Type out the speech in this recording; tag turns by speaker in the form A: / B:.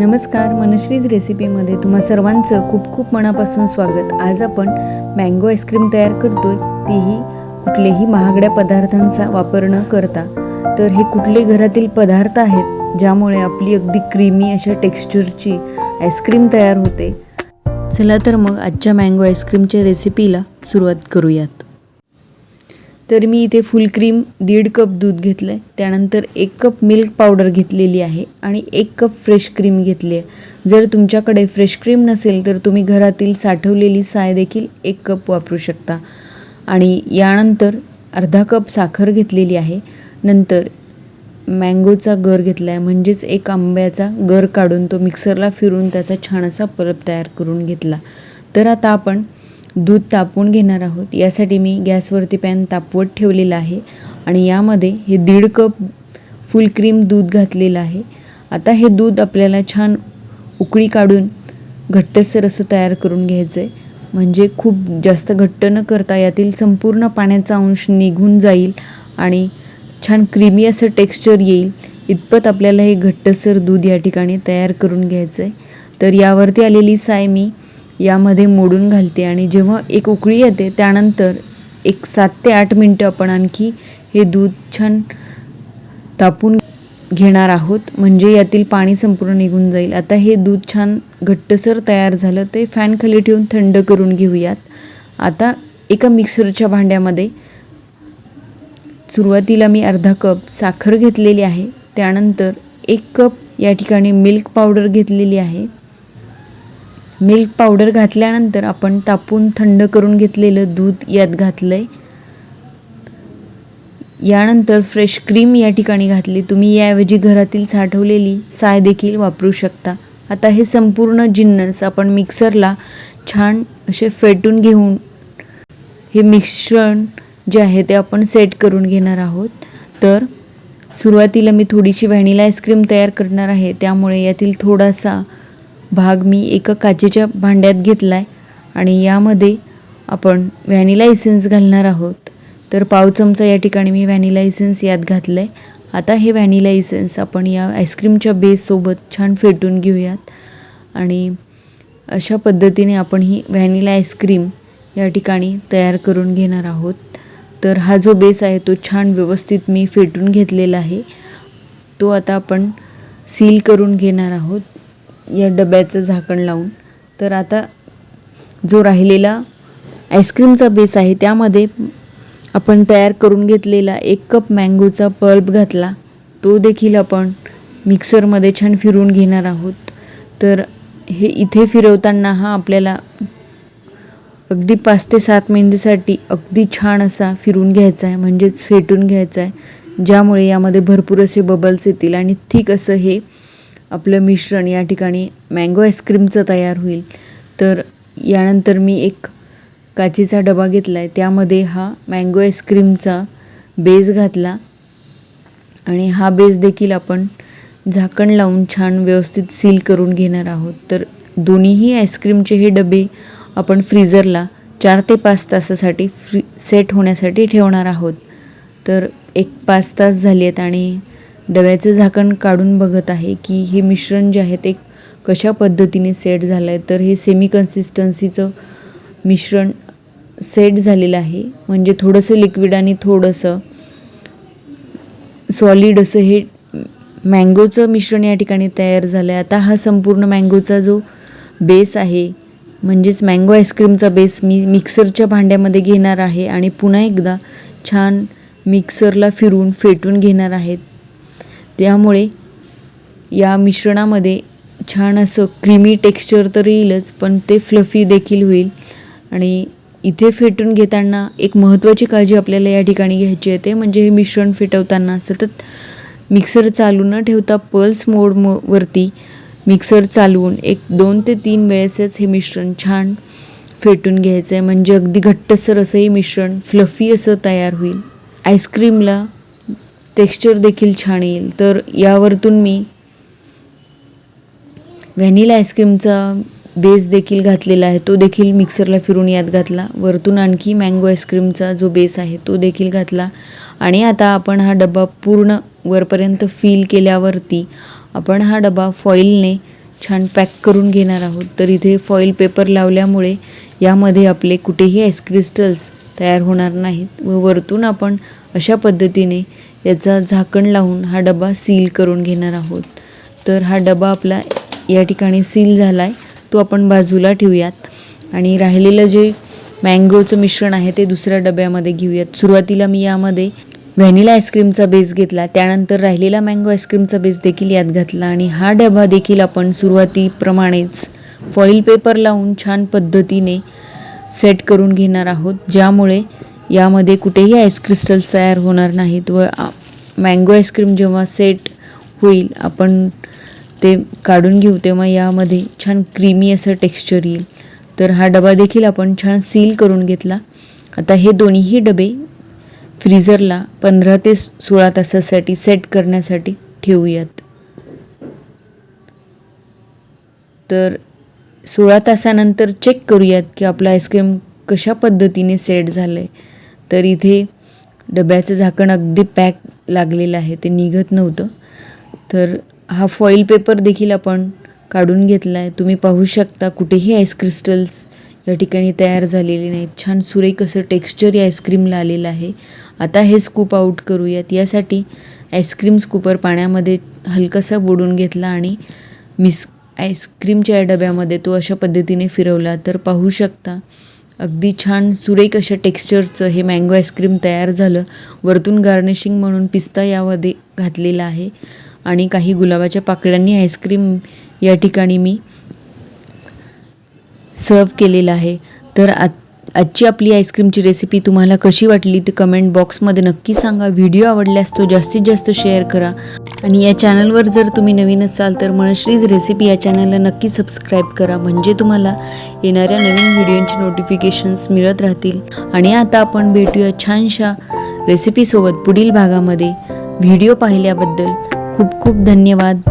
A: नमस्कार मनश्रीज रेसिपीमध्ये तुम्हा सर्वांचं खूप खूप मनापासून स्वागत. आज आपण मँगो आईस्क्रीम तयार करतोय. तीही कुठलेही महागड्या पदार्थांचा वापर न करता. तर हे कुठले घरातील पदार्थ आहेत ज्यामुळे आपली अगदी क्रीमी अशा टेक्स्चरची आईस्क्रीम तयार होते? चला तर मग आजच्या मँगो आईस्क्रीमच्या रेसिपीला सुरुवात करूयात. तर मी इथे फुल क्रीम दीड कप दूध घेतलं आहे त्यानंतर एक कप मिल्क पावडर घेतलेली आहे आणि एक कप फ्रेश क्रीम घेतली आहे. जर तुमच्याकडे फ्रेश क्रीम नसेल तर तुम्ही घरातील साठवलेली साय देखील एक कप वापरू शकता. आणि यानंतर अर्धा कप साखर घेतलेली आहे. नंतर मँगोचा गर घेतला आहे म्हणजेच एक आंब्याचा गर काढून तो मिक्सरला फिरून त्याचा छान असा पल्प तयार करून घेतला. तर आता आपण दूध तापवून घेणार आहोत. यासाठी मी गॅसवरती पॅन तापवत ठेवलेला आहे आणि यामध्ये हे दीड कप फुल क्रीम दूध घातलेलं आहे. आता हे दूध आपल्याला छान उकळी काढून घट्टसर असं तयार करून घ्यायचं आहे म्हणजे खूप जास्त घट्ट न करता यातील संपूर्ण पाण्याचा अंश निघून जाईल आणि छान क्रीमी असं टेक्स्चर येईल. इतपत आपल्याला हे घट्टसर दूध या ठिकाणी तयार करून घ्यायचं आहे तर यावरती आलेली साय मी यामध्ये मोडून घालते आणि जेव्हा एक उकळी येते त्यानंतर एक सात ते आठ मिनटं आपण आणखी हे दूध छान तापून घेणार आहोत. म्हणजे यातील पाणी संपूर्ण निघून जाईल. आता हे दूध छान घट्टसर तयार झालं ते फॅन खाली ठेवून थंड करून घेऊयात. आता एका मिक्सरच्या भांड्यामध्ये सुरुवातीला मी अर्धा कप साखर घेतलेली आहे. त्यानंतर एक कप या ठिकाणी मिल्क पावडर घेतलेली आहे. मिल्क पावडर घातल्यानंतर आपण तापून थंड करून घेतलेलं दूध यात घातलं आहे यानंतर फ्रेश क्रीम या ठिकाणी घातली. तुम्ही याऐवजी घरातील साठवलेली साय देखील वापरू शकता. आता हे संपूर्ण जिन्नस आपण मिक्सरला छान असे फेटून घेऊन हे मिश्रण जे आहे ते आपण सेट करून घेणार आहोत. तर सुरुवातीला मी थोडीशी व्हॅनिला आईस्क्रीम तयार करणार आहे. त्यामुळे यातील थोडासा भाग मी एका काचेच्या भांड्यात घेतला आहे आणि यामध्ये आपण व्हॅनिला इसेन्स घालणार आहोत. तर पाव चमचा या ठिकाणी मी व्हॅनिला इसेन्स यात घातलं आहे आता हे व्हॅनिला इसेन्स आपण या आईस्क्रीमच्या बेससोबत छान फेटून घेऊयात. आणि अशा पद्धतीने आपण ही व्हॅनिला आईस्क्रीम या ठिकाणी तयार करून घेणार आहोत. तर हा जो बेस आहे तो छान व्यवस्थित मी फेटून घेतलेला आहे. तो आता आपण सील करून घेणार आहोत. या डब्याचं झाकण लावून. तर आता जो राहिलेला आईस्क्रीमचा बेस आहे त्यामध्ये आपण तयार करून घेतलेला एक कप मँगोचा पल्प घातला. तो देखील आपण मिक्सरमध्ये छान फिरून घेणार आहोत. तर हे इथे फिरवताना हा आपल्याला अगदी पाच ते सात मिनिटासाठी अगदी छान असा फिरून घ्यायचा आहे म्हणजेच फेटून घ्यायचा आहे. ज्यामुळे यामध्ये भरपूर असे बबल्स येतील आणि थिक असं हे आपलं मिश्रण या ठिकाणी मँगो आईस्क्रीमचं तयार होईल. तर यानंतर मी एक काचेचा डबा घेतला आहे त्यामध्ये हा मँगो आईस्क्रीमचा बेस घातला. आणि हा बेस देखील आपण झाकण लावून छान व्यवस्थित सील करून घेणार आहोत. तर दोन्हीही आईस्क्रीमचे हे डबे आपण फ्रीजरला चार ते पाच तासासाठी फ्री सेट होण्यासाठी ठेवणार आहोत. तर एक पाच तास झाले आहेत आणि डब्याचं झाकण काढून बघत आहे की हे मिश्रण जे आहे ते कशा पद्धतीने सेट झालं आहे तर हे सेमी कन्सिस्टन्सीचं मिश्रण सेट झालेलं आहे. म्हणजे थोडंसं लिक्विड आणि थोडंसं सॉलिड असं हे मँगोचं मिश्रण या ठिकाणी तयार झालं आहे आता हा संपूर्ण मँगोचा जो बेस आहे म्हणजेच मँगो आईस्क्रीमचा बेस मी मिक्सरच्या भांड्यामध्ये घेणार आहे आणि पुन्हा एकदा छान मिक्सरला फिरून फेटून घेणार आहेत त्यामुळे या मिश्रणामध्ये छान असं क्रीमी टेक्स्चर तर येईलच पण ते फ्लफी देखील होईल. आणि इथे फेटून घेताना एक महत्त्वाची काळजी आपल्याला या ठिकाणी घ्यायची आहे ते म्हणजे हे मिश्रण फेटवताना सतत मिक्सर चालू न ठेवता पल्स मोड मो वरती मिक्सर चालवून एक दोन ते तीन वेळेसच हे मिश्रण छान फेटून घ्यायचं आहे म्हणजे अगदी घट्टसर असं हे मिश्रण फ्लफी असं तयार होईल. आईस्क्रीमला टेक्स्चर देखील छान येईल. तर यावरतून मी व्हॅनिला आईस्क्रीमचा बेस देखील घातलेला आहे. तो देखील मिक्सरला फिरून यात घातला. वरतून आणखी मँगो आईस्क्रीमचा जो बेस आहे तो देखील घातला. आणि आता आपण हा डबा पूर्ण वरपर्यंत फील केल्यावरती आपण हा डबा फॉईलने छान पॅक करून घेणार आहोत. तर इथे फॉईल पेपर लावल्यामुळे यामध्ये आपले कुठेही आईस क्रिस्टल्स तयार होणार नाहीत. व वरतून आपण अशा पद्धतीने याचा झाकण लावून हा डबा सील करून घेणार आहोत. तर हा डबा आपला या ठिकाणी सील झाला आहे तो आपण बाजूला ठेवूयात. आणि राहिलेलं जे मँगोचं मिश्रण आहे ते दुसऱ्या डब्यामध्ये घेऊयात. सुरुवातीला मी यामध्ये व्हॅनिला आईस्क्रीमचा बेस घेतला. त्यानंतर राहिलेला मँगो आईस्क्रीमचा बेस देखील यात घातला. आणि हा डबा देखील आपण सुरुवातीप्रमाणेच फॉईल पेपर लावून छान पद्धतीने सेट करून घेणार आहोत. ज्यामुळे यामध्ये कुठेही आईस क्रिस्टल्स तयार होणार नाहीत. व मँगो आईस्क्रीम जेव्हा सेट होईल आपण ते काढून घेऊ तेव्हा यामध्ये छान क्रीमी असं टेक्स्चर येईल. तर हा डबा देखील आपण छान सील करून घेतला. आता हे दोन्हीही डबे फ्रीझरला पंधरा ते सोळा तासासाठी सेट करण्यासाठी ठेवूयात. तर सोळा तासानंतर चेक करूयात की आपलं आईस्क्रीम कशा पद्धतीने सेट झालं आहे तर इथे डब्याचं झाकण अगदी पॅक लागलेलं आहे ते निघत नव्हतं. तर हा फॉईल पेपर देखील आपण काढून घेतला आहे तुम्ही पाहू शकता कुठेही आईस क्रिस्टल्स या ठिकाणी तयार झालेले नाहीत. छान सुरेख असं टेक्स्चर या आईस्क्रीमला आलेलं आहे. आता हे स्कूप आऊट करूयात. यासाठी आईस्क्रीम स्कूपर पाण्यामध्ये हलकासा बुडून घेतला आणि मिस आईस्क्रीमच्या या डब्यामध्ये तो अशा पद्धतीने फिरवला. तर पाहू शकता अगदी छान सुरेख अशा टेक्स्चरचं हे मँगो आईस्क्रीम तयार झालं. वरतून गार्निशिंग म्हणून पिस्ता यामध्ये घातलेला आहे. आणि काही गुलाबाच्या पाकळ्यांनी आईस्क्रीम या ठिकाणी मी सर्व केलेलं आहे. तर आत आजची आपली आईस्क्रीमची रेसिपी तुम्हाला कशी वाटली ते कमेंट बॉक्समध्ये नक्की सांगा. व्हिडिओ आवडल्यास तो जास्तीत जास्त शेअर करा. आणि या चॅनलवर जर तुम्ही नवीन असाल तर मनश्रीज रेसिपी या चॅनलला नक्की सबस्क्राईब करा. म्हणजे तुम्हाला येणाऱ्या नवीन व्हिडिओंची नोटिफिकेशन्स मिळत राहतील. आणि आता आपण भेटूया छानशा रेसिपीसोबत पुढील भागामध्ये. व्हिडिओ पाहिल्याबद्दल खूप खूप धन्यवाद.